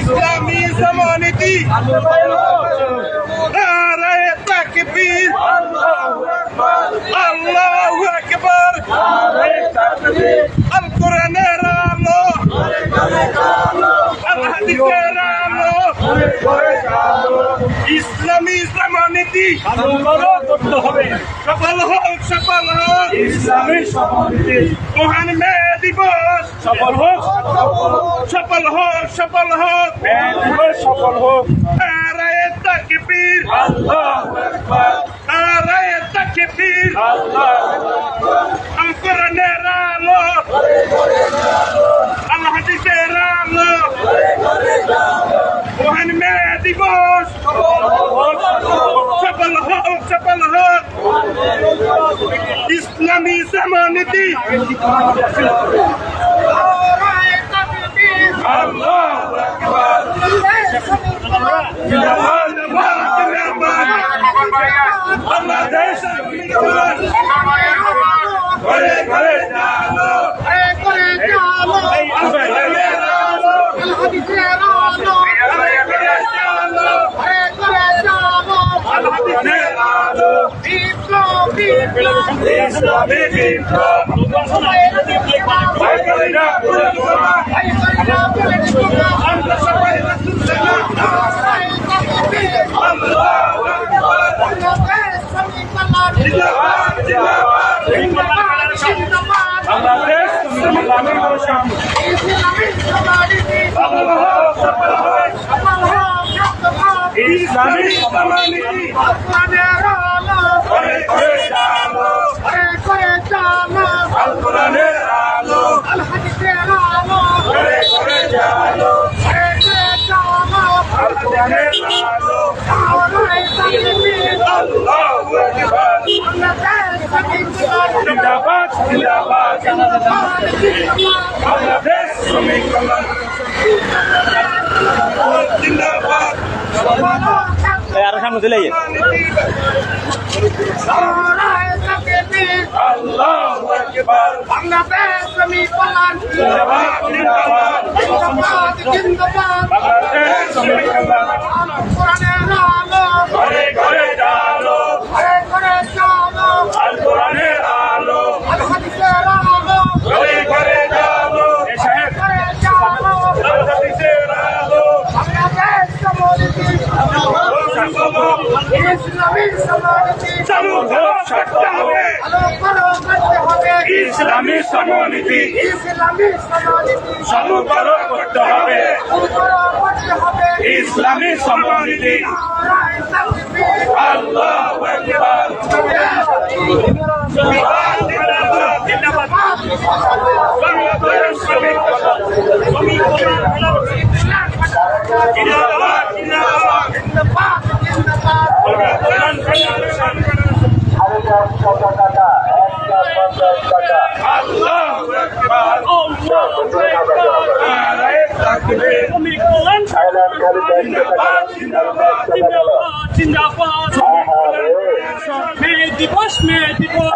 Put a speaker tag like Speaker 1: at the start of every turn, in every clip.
Speaker 1: ইসলামী সমানীতি নারায়ে তাকবীর আল্লাহু আকবার আল কোরআনের আলো আল হাদিসের আলো সমানীতি
Speaker 2: করতে হবে।
Speaker 1: সফল হোক সফল হোক।
Speaker 2: ইসলামী সমাজে
Speaker 1: মহান মে দিবস।
Speaker 2: সফল হোক
Speaker 1: সফল হোক। সফল হোক
Speaker 2: দিবস সফল হোক।
Speaker 1: নারায়ে তাকবীর।
Speaker 2: আল্লাহ আকবার।
Speaker 1: নারায়ে তাকবীর।
Speaker 2: আল্লাহ
Speaker 1: আল কোরআনের আলো আল হাদিসের আলো মহান মে দিবস সফল হোক সফল হোক ইসলামী সমানীতি
Speaker 2: আল্লাহ আকবার জিন্দাবাদ
Speaker 1: বাংলাদেশ
Speaker 2: ইসলামী বিপ্লব ভাই বোনেরা
Speaker 1: আমরা সবাই রাসূল
Speaker 2: জিন্দাবাদ জিন্দাবাদ বাংলাদেশ ইসলামী ভাষা সফল হোক সফল হোক ইসলামী সমানীতি ঘরে ঘরে জানো আল কোরআনের আলো ঘরে ঘরে জানো আল কোরআনের আলো আল্লাহু আকবার জিন্দাবাদ জিন্দাবাদ বাংলাদেশ শ্রমিক কল্যাণ
Speaker 1: জিন্দাবাদ
Speaker 3: আরও সামনে চলে গিয়ে
Speaker 1: বাংলাদেশ
Speaker 2: জানো
Speaker 1: ঘরে ঘরে জানো
Speaker 2: আল কোরআনের আলো
Speaker 1: আল হাদিসের আলো
Speaker 2: ঘরে ঘরে জানো এ সাহেব
Speaker 1: ঘরে জানো
Speaker 2: আল হাদিসের আলো
Speaker 1: বাংলাদেশ সমাজনীতি ইসলামী সমাজনীতি
Speaker 2: চালু হোক থাকতে হবে ইসলামী সমানীতি চালু করো করতে হবে। ইসলামী সমানীতি আল্লাহু আকবার জিন্দাবাদ জিন্দাবাদ জিন্দাবাদ বাংলাদেশ শ্রমিক কল্যাণ জিন্দাবাদ জিন্দাবাদ
Speaker 1: জিন্দাবাদ জিন্দাবাদ
Speaker 2: কল্যাণ ফেডারেশন আল্লাহু আকবার নারায়ে তাকবীর জিন্দাবাদ জিন্দাবাদ
Speaker 4: মে দিবস মে দিবস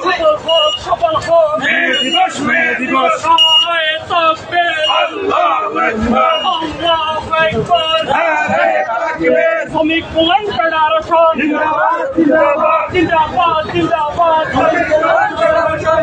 Speaker 2: সফল হোক সফল হোক মে দিবস মে দিবস
Speaker 4: নারায়ে
Speaker 2: আল্লাহু আকবার
Speaker 4: আল্লাহু আকবার
Speaker 2: নারায়ে তাকবীর
Speaker 4: শ্রমিক কল্যাণ ফেডারেশন
Speaker 2: জিন্দাবাদ জিন্দাবাদ
Speaker 4: জিন্দাবাদ জিন্দাবাদ শ্রমিক কল্যাণ ফেডারেশন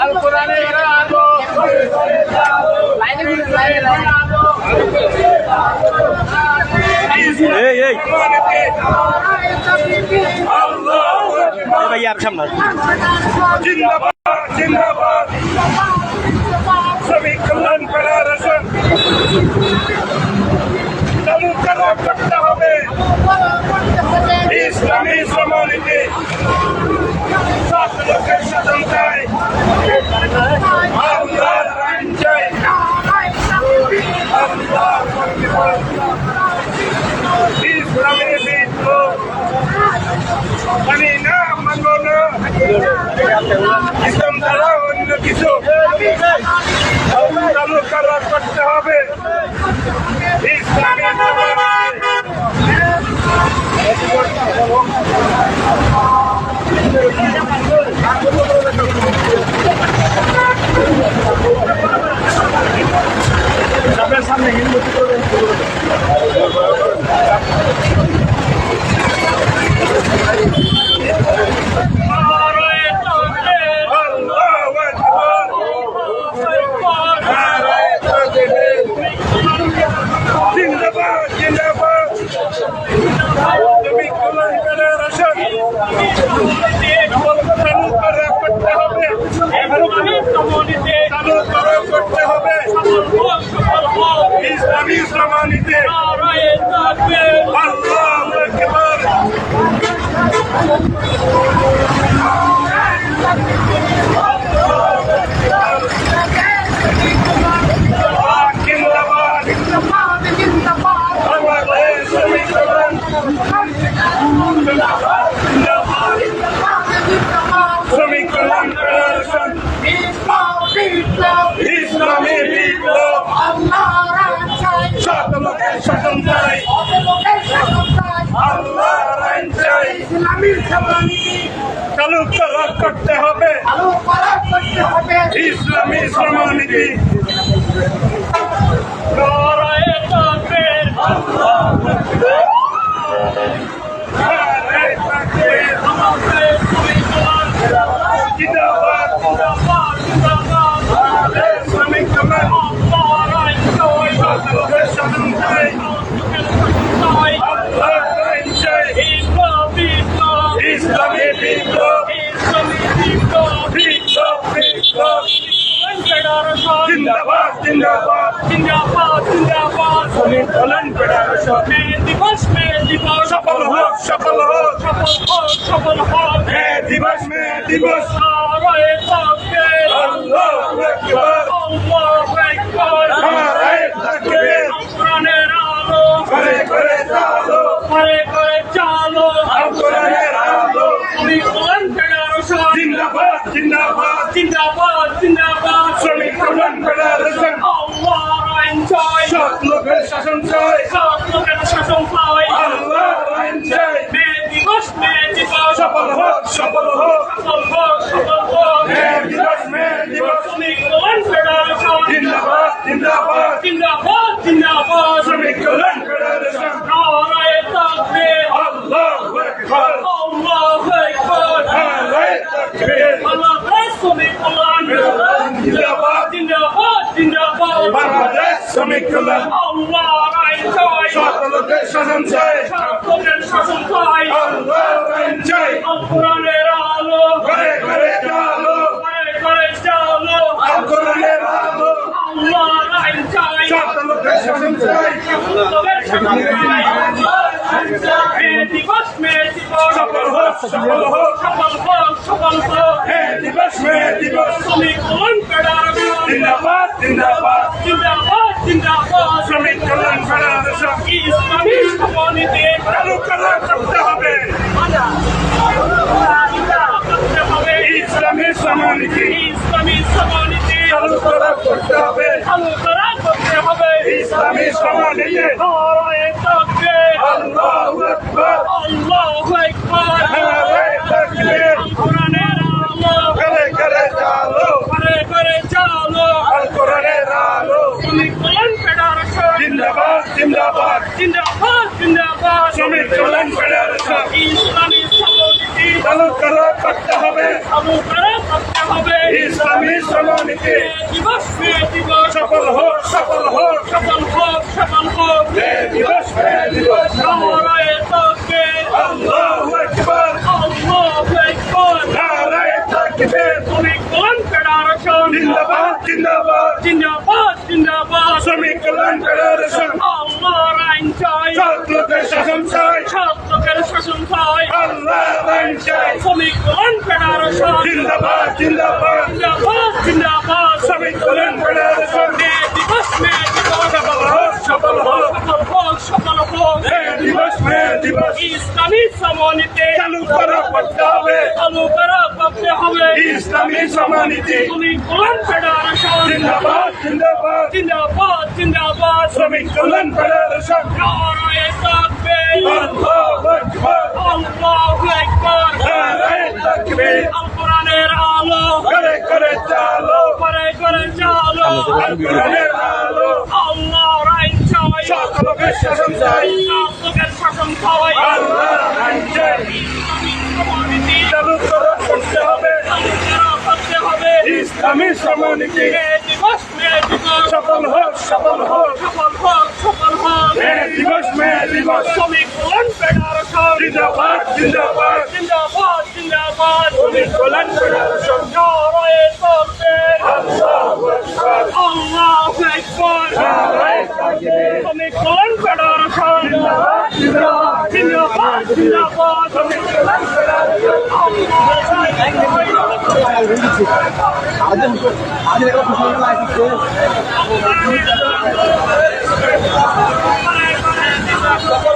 Speaker 4: আল কোরআনের আলো।
Speaker 3: এই এই
Speaker 2: আল্লাহু। আকবার
Speaker 3: এই ভাই আর সামনে
Speaker 2: জিন্দাবাদ জিন্দাবাদ শ্রমিক কল্যাণ করা করতে হবে ইসলামী
Speaker 1: সমানীতি
Speaker 2: চালু করা করতে হবে।
Speaker 1: আলো করা করতে হবে।
Speaker 2: ইসলামী শ্রমনীতি নারায়ে তাকবীর জিন্দাবাদ বাংলাদেশ শ্রমিক কল্যাণ শত লোকের শাসন চাই আল্লাহর আইন চাই ইসলামী বিপ্লব বিপ্লব বিপ্লব জিন্দাবাদ জিন্দাবাদ
Speaker 4: জিন্দাবাদ জিন্দাবাদ
Speaker 2: শ্রমিক কল্যাণ ফেডারেশন
Speaker 4: মে দিবস মে দিবস
Speaker 2: সফল হোক সফল হোক
Speaker 4: সফল হোক সফল হোক
Speaker 2: মে দিবস মে দিবস
Speaker 4: নারায়ে তাকবীর
Speaker 2: আল্লাহু আকবার
Speaker 4: আল্লাহু আকবার
Speaker 2: নারায়ে তাকবীর
Speaker 4: কোরআনের আলো
Speaker 2: করে করে চালো
Speaker 4: করে করে চালো
Speaker 2: আল কোরআনের আলো
Speaker 4: শ্রমিক কল্যাণ ফেডারেশন
Speaker 2: জিন্দাবাদ জিন্দাবাদ
Speaker 4: জিন্দাবাদ।
Speaker 2: শ্রমিক কল্যাণ ফেডারেশন।
Speaker 4: আল্লাহর আইন চাই।
Speaker 2: সব লোকের শাসন চাই।
Speaker 4: সব লোকের শাসন চাই।
Speaker 2: আল্লাহর আইন চাই।
Speaker 4: মে দিবস মে দিবস।
Speaker 2: সফল হোক সফল হোক।
Speaker 4: সফল হোক সফল হোক।
Speaker 2: মে দিবস মে দিবস।
Speaker 4: শ্রমিক কল্যাণ ফেডারেশন।
Speaker 2: জিন্দাবাদ জিন্দাবাদ।
Speaker 4: জিন্দাবাদ জিন্দাবাদ।
Speaker 2: শ্রমিক কল্যাণ ফেডারেশন
Speaker 4: নারায়ে তাকবীর
Speaker 2: আল্লাহু আকবার
Speaker 4: আল্লাহু আকবার
Speaker 2: নারায়ে তাকবীর
Speaker 4: বাংলাদেশ শ্রমিক কল্যাণ
Speaker 2: জিন্দাবাদ
Speaker 4: জিন্দাবাদ জিন্দাবাদ
Speaker 2: বাংলাদেশ শ্রমিক কল্যাণ
Speaker 4: আল্লাহর আইন চাই
Speaker 2: সব লোকের শাসন চাই
Speaker 4: সব লোকের শাসন চাই
Speaker 2: আল্লাহর আইন চাই
Speaker 4: আল কোরআনের আলো
Speaker 2: করে করে চালো
Speaker 4: করে করে চালো
Speaker 2: আল কোরআনের আলো
Speaker 4: আল্লাহর আইন চাই
Speaker 2: সব শাসন চাই
Speaker 4: লোকের শাসন চাই দিবস শ্রমিক
Speaker 2: জিন্দাবাদ জিন্দাবাদ
Speaker 4: জিন্দাবাদ জিন্দাবাদ
Speaker 2: শ্রমিক কল্যাণ ফেডারেশন
Speaker 4: ইসলামী সমানীতি
Speaker 2: চালু করা করতে হবে ইসলামী সমানীতি
Speaker 4: ইসলামী সমানীতি
Speaker 2: চালু করা করতে হবে
Speaker 4: চালু করা করতে হবে
Speaker 2: ইসলামী সমানীতে জিন্দাবাদ জিন্দাবাদ।
Speaker 4: জিন্দাবাদ
Speaker 2: শ্রমিক কল্যাণ ফেডারেশন।
Speaker 4: ইসলামী সমাজনীতি
Speaker 2: চালু করা করতে হবে।
Speaker 4: চালু করে। করতে হবে।
Speaker 2: ইসলামী সমানীতি
Speaker 4: দিবস মে দিবস।
Speaker 2: সফল হোক সফল হোক।
Speaker 4: সফল হোক সফল হোক।
Speaker 2: দিবস মে দিবস।
Speaker 4: নারায়ে তাকবীর
Speaker 2: আল্লাহু আকবার।
Speaker 4: আল্লাহু আকবার।
Speaker 2: নারায়ে
Speaker 4: শ্রমিক কল্যাণ ফেডারেশন।
Speaker 2: জিন্দাবাদ জিন্দাবাদ।
Speaker 4: জিন্দাবাদ জিন্দাবাদ।
Speaker 2: শ্রমিক কল্যাণ ফেডারেশন।
Speaker 4: আল্লাহর আইন চাই।
Speaker 2: ছাত্রদের শাসন চাই।
Speaker 4: ছাত্রদের শাসন চাই।
Speaker 2: আল্লাহ আইন চাই।
Speaker 4: শ্রমিক কল্যাণ ফেডারেশন
Speaker 2: জিন্দাবাদ জিন্দাবাদ
Speaker 4: জিন্দাবাদ। জিন্দাবাদ
Speaker 2: শ্রমিক কল্যাণ ফেডারেশন
Speaker 4: মে দিবস মে দিবস।
Speaker 2: সফল হোক সফল হোক।
Speaker 4: সফল হোক
Speaker 2: দিবস মে দিবস।
Speaker 4: ইসলামী সমানীতে
Speaker 2: চালু করা করতে হবে।
Speaker 4: চালু করা করতে হবে।
Speaker 2: ইসলামী সমানীতি।
Speaker 4: শ্রমিক কল্যাণ ফেডারেশন
Speaker 2: জিন্দাবাদ জিন্দাবাদ।
Speaker 4: জিন্দাবাদ জিন্দাবাদ।
Speaker 2: শ্রমিক কল্যাণ ফেডারেশন
Speaker 4: নারায়ে তাকবীর আল। কোরআনের আলো
Speaker 2: করে করে চালো।
Speaker 4: করে করে চালো
Speaker 2: আল কোরআনের আলো।
Speaker 4: আল্লাহর আইন চাই
Speaker 2: ছাত্রদের শাসন চাই।
Speaker 4: ছাত্রদের শাসন চাই
Speaker 2: আল্লাহ আইন চাই। চালু করা করতে হবে।
Speaker 4: করতে হবে
Speaker 2: ইসলামী সমানীতি
Speaker 4: দিবস
Speaker 2: সফল হোক সফল হোক।
Speaker 4: সফল হোক সফল হোক।
Speaker 2: দিবস মে দিবস।
Speaker 4: শ্রমিক ফেডারেশন
Speaker 2: জিন্দাবাদ জিন্দাবাদ।
Speaker 4: জিন্দাবাদ জিন্দাবাদ।
Speaker 2: শ্রমিক কল্যাণ ফেডারেশন
Speaker 4: নারায়ে তাকবীর
Speaker 2: আল্লাহু আকবার।
Speaker 4: আল্লাহু আকবার
Speaker 2: নারায়ে তাকবীর
Speaker 4: শ্রমিক কল্যাণ ফেডারেশন
Speaker 2: জিন্দাবাদ জিন্দাবাদ।
Speaker 4: জিন্দাবাদ জিন্দাবাদ
Speaker 2: শ্রমিক কল্যাণ ফেডারেশন
Speaker 4: সফল হোক সফল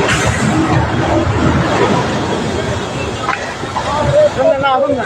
Speaker 2: না